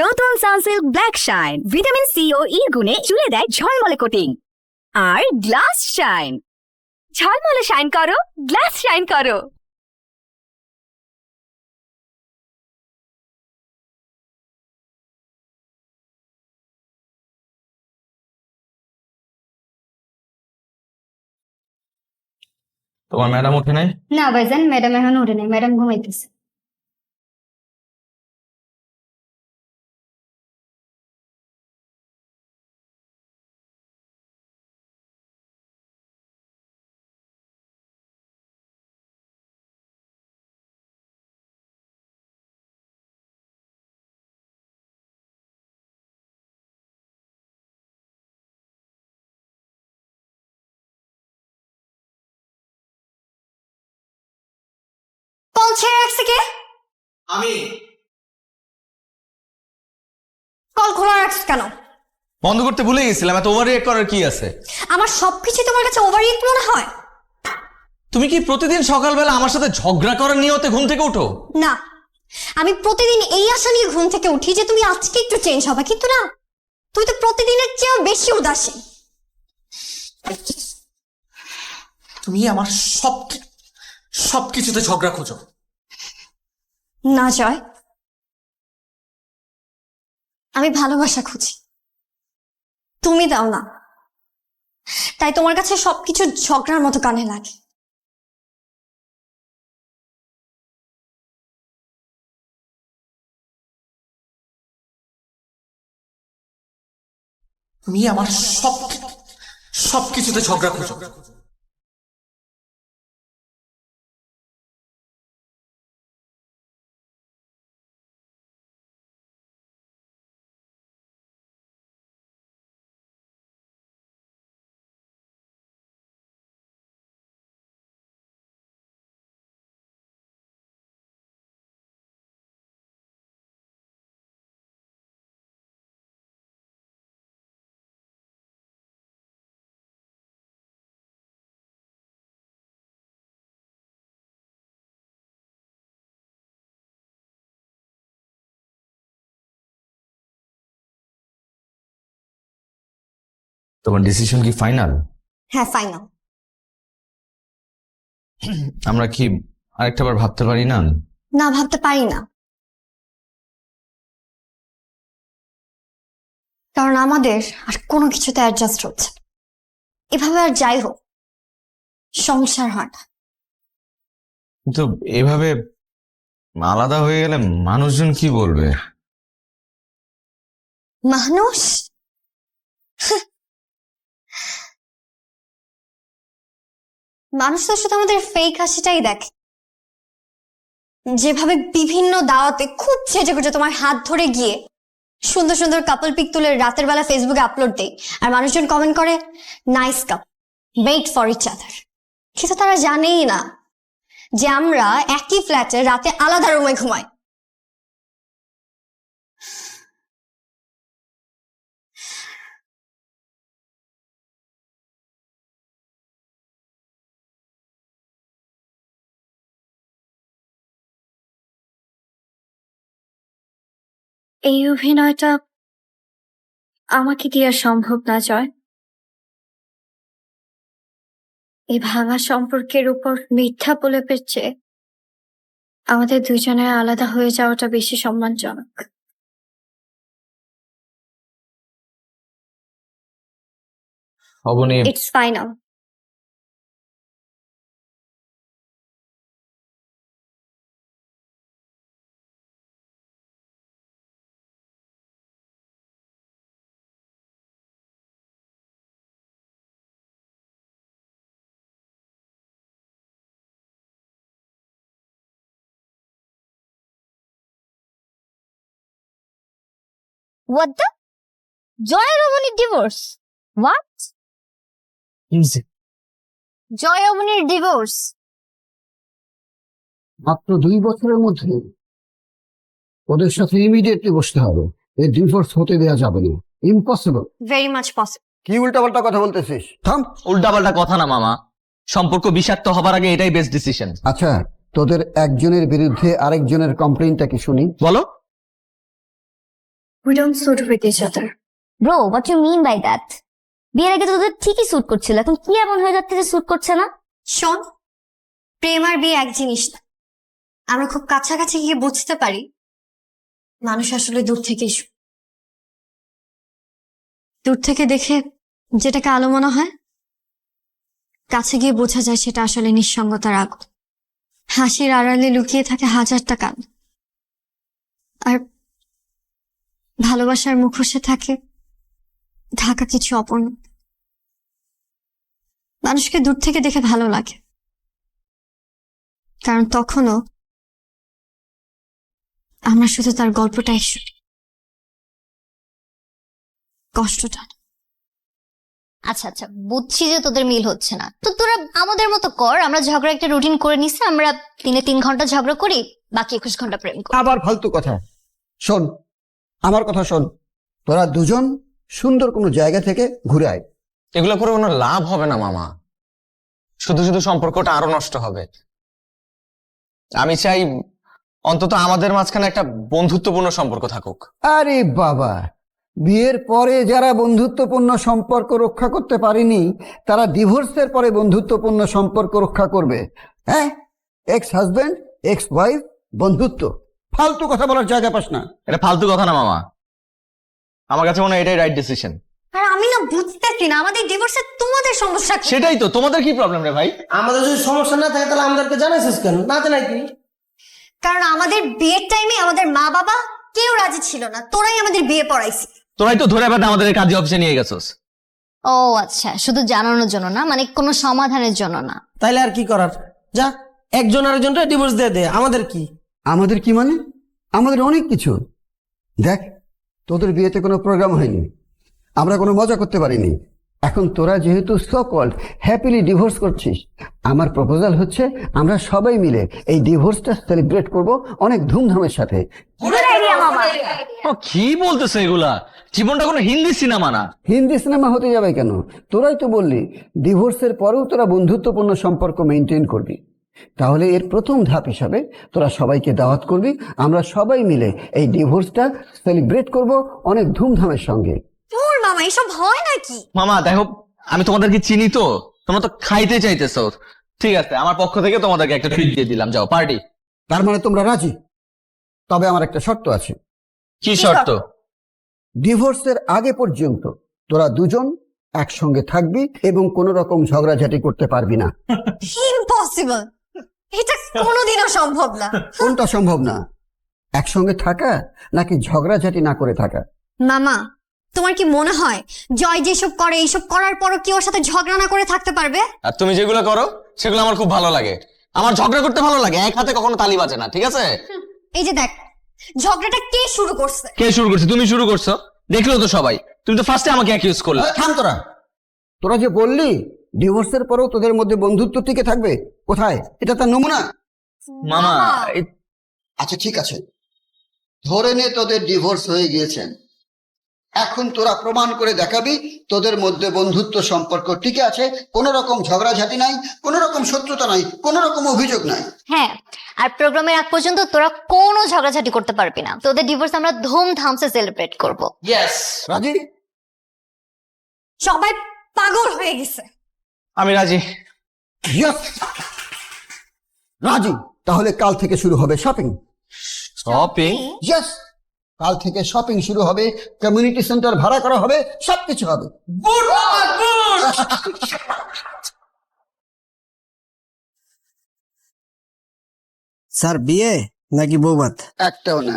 নতুন Sunsilk black shine. Vitamin C ও E গুণে চুলে দেয় ঝলমলে কোটিং আর গ্লাস শাইন। ঝলমলে শাইন করো গ্লাস শাইন করো। তোমার ম্যাডাম ওঠে নাই? না ভাইজান ম্যাডাম এখন ওঠে নাই। ম্যাডাম ঘুমাইতেছে। ছেড়ে রাখছে কে? আমি। কল খোলা রাখছিস কেন? বন্ধ করতে ভুলে গেছিলাম এত ওভার করার কি আছে? আমার সবকিছু তোমার কাছে ওভার মনে হয়? তুমি কি প্রতিদিন সকালবেলা আমার সাথে ঝগড়া করার নিয়তে ঘুম থেকে ওঠো না। আমি প্রতিদিন এই আশা নিয়ে ঘুম থেকে উঠি যে তুমি আজকে একটু চেঞ্জ হবে কিন্তু না। তুই তো প্রতিদিনের চেয়েও বেশি উদাসীন তুমি আমার সব সব কিছুতে ঝগড়া খোঁজো। না, জয়। আমি ভালোবাসা খুঁজি। তুমি দাও না। তাই তোমার কাছে সবকিছু ঝগড়ার মতো কানে লাগে। তুমি আমার সব সব কিছুতে ঝগড়া খোঁজো। তোমার ডিসিশন কি ফাইনাল হ্যাঁ ফাইনাল আমরা কি আরেকটা বার ভাবতে পারি না? না ভাবতে পারি না। কারণ আমাদের আর কোনো কিছুতে অ্যাডজাস্ট হচ্ছে না। এভাবে আর যাই হোক সংসার হয় না। কিন্তু এভাবে আলাদা হয়ে গেলে মানুষজন কি বলবে? মানুষ? মানুষ তো শুধু আমাদের ফেক হাসিটাই দেখে। যেভাবে বিভিন্ন দাওয়াতে খুব ছেজে গুজে তোমার হাত ধরে গিয়ে সুন্দর সুন্দর কাপল পিক তুলে রাতের বেলা ফেসবুকে আপলোড দেই আর মানুষজন কমেন্ট করে nice cup wait for each other কিন্তু তারা জানেই না যে আমরা একই ফ্ল্যাটে রাতে আলাদা রুমে ঘুমাই। এই অভিনয়টা আমাকে দিয়ে আর সম্ভব না জয়। এই ভাঙা সম্পর্কের উপর মিথ্যা বলে পেয়েছে আমাদের দুজনের আলাদা হয়ে যাওয়াটা বেশি সম্মানজনক। Aboni it's final What the? জয় রমণীর ডিভোর্স হোয়াট জয় রমণীর ডিভোর্স মাত্র দুই বছরের মধ্যে ওদের সাথে ইমিডিয়েটলি বসতে হবে। এই ডিভোর্স হতে দেওয়া যাবে না। ইম্পসিবল ভেরি মাচ পসিবল কি উল্টাপাল্টা কথা বলতেছিস? থাম। উল্টাপাল্টা কথা না মামা। সম্পর্ক বিষাক্ত হবার আগে এটাই বেস্ট ডিসিশন আচ্ছা তোদের একজনের বিরুদ্ধে আরেকজনের কমপ্লেনটা কি শুনি? বলো। We don't suit with each other bro what you mean by that বিয়ের আগে তো তোদের ঠিকই স্যুট করছিল এখন কি এমন হয়ে যাচ্ছে যে স্যুট করছে না? শোন প্রেম আর বিয়ে এক জিনিস না। আমরা খুব কাছাকাছি গিয়ে বুঝতে পারি মানুষ আসলে দূর থেকেই সু- দূর থেকে দেখে যেটাকে আলো মনে হয় কাছে গিয়ে বোঝা যায় সেটা আসলে নিঃসঙ্গতার আগুন। হাসির আড়ালে লুকিয়ে থাকে হাজারটা কান। আর ভালোবাসার মুখোশে থাকে। ঢাকা কিছু অপূর্ণ। মানুষকে দূর থেকে দেখে ভালো লাগে। কারণ তখনও আমরা শুধু তার গল্পটাই শুনি। কষ্টটা। আচ্ছা আচ্ছা বুঝছি যে তোদের মিল হচ্ছে না। তো তোরা আমাদের মতো কর আমরা ঝগড়া একটা রুটিন করে নিছি আমরা দিনে তিন ঘণ্টা ঝগড়া করি বাকি একুশ ঘণ্টা প্রেম করি। আবার ফালতু কথা। শোন আমার কথা শোন। তোরা দুজন সুন্দর কোনো জায়গা থেকে ঘুরে আয়। এগুলো করে কোনো লাভ হবে না মামা। শুধু শুধু সম্পর্কটা আরও নষ্ট হবে। আমি চাই অন্তত আমাদের মাঝখানে একটা বন্ধুত্বপূর্ণ সম্পর্ক থাকুক। আরে বাবা বিয়ের পরে যারা বন্ধুত্বপূর্ণ সম্পর্ক রক্ষা করতে পারেনি তারা ডিভোর্সের পরে বন্ধুত্বপূর্ণ সম্পর্ক রক্ষা করবে। হ্যাঁ এক্স হাজবেন্ড এক্স ওয়াইফ বন্ধুত্ব। ফালতু কথা বলার জায়গা পাস না। এটা ফালতু কথা না মামা। আমার কাছে মনে হয় এটাই রাইট ডিসিশন আর আমি না বুঝতেছি না আমাদের ডিভোর্সে তোমাদের সমস্যা কি? সেটাই তো তোমাদের কি প্রবলেম রে ভাই? আমাদের যদি সমস্যা না থাকে তাহলে আমাদেরকে জানাইছিস কেন? না জানাই কি? কারণ আমাদের বিয়ের টাইমে আমাদের মা বাবা কেউ রাজি ছিল না তোরাই আমাদের বিয়ে পড়াইছি তোরাই তো ধরে বেঁধে আমাদের কাজে অফিসে নিয়ে গেছোস। ও আচ্ছা শুধু জানানোর জন্য না মানে কোনো সমাধানের জন্য না। তাইলে আর কি করার? যা একজন আরেকজনটা ডিভোর্স দিয়ে দে আমাদের কি? আমাদের কি মানে? আমাদের অনেক কিছু। দেখ তোদের বিয়েতে কোনো প্রোগ্রাম হয়নি। আমরা কোনো মজা করতে পারিনি। এখন তোরা যেহেতু সকল হ্যাপিলি ডিভোর্স করছিস আমার প্রপোজাল হচ্ছে আমরা সবাই মিলে এই ডিভোর্সটা সেলিব্রেট করব অনেক ধুমধামের সাথে। ও কি বলতেছে এগুলা? জীবনটা কোনো হিন্দি সিনেমা না। হিন্দি সিনেমা হতে যাবে কেন? তোরাই তো বললি ডিভোর্সের পরেও তোরা বন্ধুত্বপূর্ণ সম্পর্ক মেনটেন করবি। তাহলে এর প্রথম ধাপ হিসাবে তোরা সবাইকে দাওয়াত করবি আমরা সবাই মিলে এই ডিভোর্সটা সেলিব্রেট করব অনেক ধুমধামের সঙ্গে। তোর মামা এসব হয় নাকি? মামা দেখো আমি তোমাদেরকে চিনি তো তোমরা তো খাইতে চাইতেছো। ঠিক আছে আমার পক্ষ থেকে তোমাদেরকে একটা ট্রিট দিয়ে দিলাম যাও পার্টি তার মানে তোমরা রাজি? তবে আমার একটা শর্ত আছে। কি শর্ত? ডিভোর্সের আগে পর্যন্ত তোরা দুজন একসঙ্গে থাকবি এবং কোনো রকম ঝগড়াঝাটি করতে পারবি না। ইম্পসিবল এটা কোনোদিনও সম্ভব না। কোনটা সম্ভব না? একসঙ্গে থাকা নাকি ঝগড়াঝাটি না করে থাকা? মামা তোমার কি মনে হয় জয় যেসব করে এইসব করার পরও কি ওর সাথে ঝগড়া না করে থাকতে পারবে? আর তুমি যেগুলো করো সেগুলো আমার খুব ভালো লাগে। আমার ঝগড়া করতে ভালো লাগে এক হাতে কখনো তালি বাজে না ঠিক আছে? এই যে দেখ ঝগড়াটা কে শুরু করছে? কে শুরু করছে? তুমি শুরু করছ? দেখল তো সবাই। তুমি তো ফার্স্টে আমাকে অ্যাকিউজ করলে। থাম তোরা। তোরা যে বললি ডিভোর্সের পরেও তোদের মধ্যে বন্ধুত্ব টিকে থাকবে? কোথায়? এটা তার নমুনা? মামা। আচ্ছা ঠিক আছে। ধরে নে তোদের ডিভোর্স হয়ে গিয়েছেন এখন তোরা প্রমাণ করে দেখাবি তোদের মধ্যে বন্ধুত্ব সম্পর্ক টিকে আছে কোনো রকম ঝগড়াঝাটি নাই কোনো রকম শত্রুতা নাই কোনো রকম অভিযোগ নাই। হ্যাঁ আর প্রোগ্রামের আগ পর্যন্ত তোরা কোনো ঝগড়াঝাটি করতে পারবি না। তোদের ডিভোর্স আমরা ধুমধামসে সেলিব্রেট করব। ইয়েস রাজি? সবাই পাগল হয়ে গেছে। আমি রাজি। Yes! রাজি তাহলে কাল থেকে শুরু হবে শপিং শপিং ইয়েস কাল থেকে শপিং শুরু হবে কমিউনিটি সেন্টার ভাড়া করা হবে সবকিছু হবে। স্যার বিয়ে নাকি বৌবাত একটাও না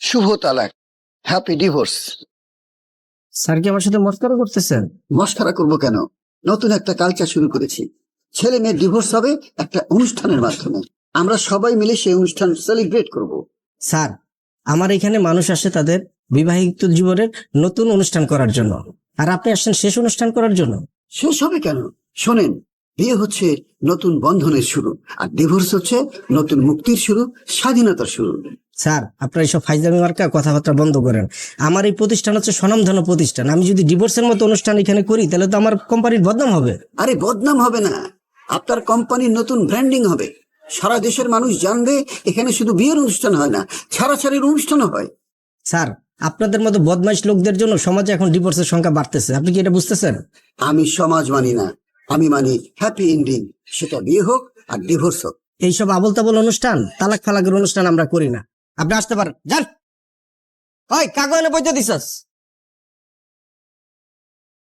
শুভ তালাক হ্যাপি ডিভোর্স স্যার কি আমার সাথে মস্করা করতেছেন? মস্করা করব কেন? নতুন একটা কালচার শুরু করেছি। ছেলে মেয়ের ডিভোর্স হবে একটা অনুষ্ঠানের মাধ্যমে। আমরা সবাই মিলে সেই অনুষ্ঠান সেলিব্রেট করব। স্যার আমার এখানে মানুষ আসে তাদের বিবাহিত জীবনের নতুন অনুষ্ঠান করার জন্য। আর আপনি আসছেন শেষ অনুষ্ঠান করার জন্য? শেষ হবে কেন? শোনেন বিয়ে হচ্ছে নতুন বন্ধনের শুরু আর ডিভোর্স হচ্ছে নতুন মুক্তির শুরু স্বাধীনতার শুরু। স্যার আপনার এইসব ফাইজলামি মার্কা কথাবার্তা বন্ধ করেন। আমার এই প্রতিষ্ঠান হচ্ছে স্বনামধন্য প্রতিষ্ঠান। আমি যদি ডিভোর্সের মতো অনুষ্ঠান এখানে করি তাহলে তো আমার কোম্পানির বদনাম হবে। আরে বদনাম হবে না। আপনার কোম্পানির নতুন ব্র্যান্ডিং হবে। সারা দেশের মানুষ জানবে এখানে শুধু বিয়ের অনুষ্ঠান হয় না ছাড়াছাড়ির অনুষ্ঠানও হয়। স্যার আপনাদের মতো বদমাইশ লোকদের জন্য সমাজে এখন ডিভোর্সের সংখ্যা বাড়তেছে। আপনি কি এটা বুঝতেছেন? আমি সমাজ মানি না। আমি মানি হ্যাপি এন্ডিং সেটা বিয়ে হোক আর ডিভোর্স হোক। এইসব আবল তাবল অনুষ্ঠান তালাক ফালাকের অনুষ্ঠান আমরা করি না। আপনি আসতে পারেন। যান। ওই কাগজ এনে বইতে দিছস?